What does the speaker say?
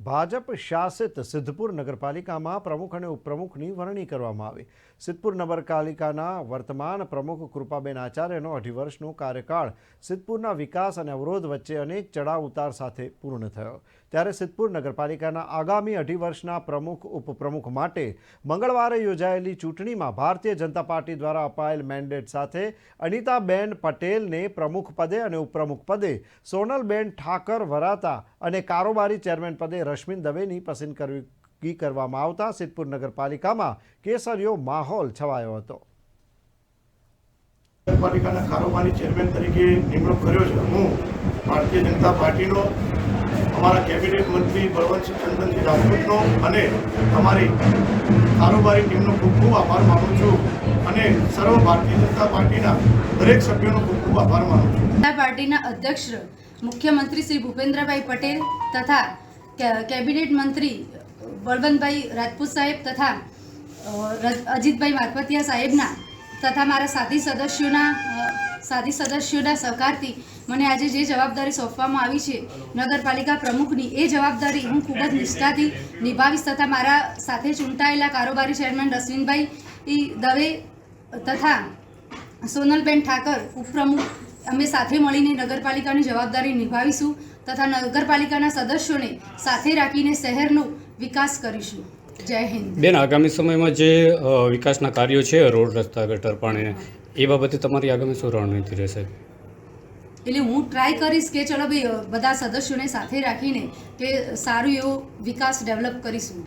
ભાજપ શાસિત સિદ્ધપુર નગરપાલિકામાં પ્રમુખ અને ઉપપ્રમુખની વરણી કરવામાં આવી. સિદ્ધપુર નગરપાલિકાના વર્તમાન પ્રમુખ કૃપાબેન આચાર્યનો અઢી વર્ષનો કાર્યકાળ સિદ્ધપુરના વિકાસ અને અવરોધ વચ્ચે અનેક ચડાવ ઉતાર સાથે પૂર્ણ થયો. ત્યારે સિદ્ધપુર નગરપાલિકાના આગામી અઢી વર્ષના પ્રમુખ, ઉપપ્રમુખ માટે મંગળવારે યોજાયેલી ચૂંટણીમાં ભારતીય જનતા પાર્ટી દ્વારા અપાયેલ મેન્ડેટ સાથે અનિતાબેન પટેલને પ્રમુખ પદે અને ઉપપ્રમુખ પદે સોનલબેન ઠાકર વરાતા અને કારોબારી ચેરમેન પદે રશ્મિન દવેની પસંદ કરવી કરવામાં આવતા સિદ્ધપુર નગરપાલિકામાં કેસરીયો માહોલ છવાયો હતો. નગરપાલિકાના કારોબારી ચેરમેન તરીકે નિમણૂક કર્યો છે. હું ભારતીય જનતા પાર્ટીનો અમારા કેબિનેટ મંત્રી બળવંતસિંહ ચંદનજી રાજપૂતનો અને અમારી કારોબારી ટીમનો ખૂબ ખૂબ આભાર માનું છું અને સર્વ ભારતીય જનતા પાર્ટીના દરેક સભ્યોનો ખૂબ ખૂબ આભાર માનું છું. જનતા પાર્ટીના અધ્યક્ષ મુખ્યમંત્રી શ્રી ભૂપેન્દ્રભાઈ પટેલ તથા કેબિનેટ મંત્રી બળવંતભાઈ રાજપૂત સાહેબ તથા અજીતભાઈ મારપતિયા સાહેબના તથા મારા સાથી સદસ્યોના સાથી સદસ્યોના સહકારથી મને આજે જે જવાબદારી સોંપવામાં આવી છે, નગરપાલિકા પ્રમુખની, એ જવાબદારી હું ખૂબ જ નિષ્ઠાથી નિભાવીશ તથા મારા સાથે ચૂંટાયેલા કારોબારી ચેરમેન રશ્વિનભાઈ દવે તથા સોનલબેન ઠાકર ઉપપ્રમુખ અમે સાથે મળીને નગરપાલિકાની જવાબદારી નિભાવીશું તથા નગરપાલિકાના સદસ્યોને સાથે રાખીને શહેરનો વિકાસ કરીશું. જય હિન્દ. બેન આગામી સમયમાં જે વિકાસના કાર્યો છે રોડ રસ્તા ગટર પાણી એ બાબતે તમારી આગામી શું રણનીતિ રહેશે? એટલે હું ટ્રાય કરીશ કે ચલો ભાઈ બધા સદસ્યોને સાથે રાખીને કે સારું એવો વિકાસ ડેવલપ કરીશું.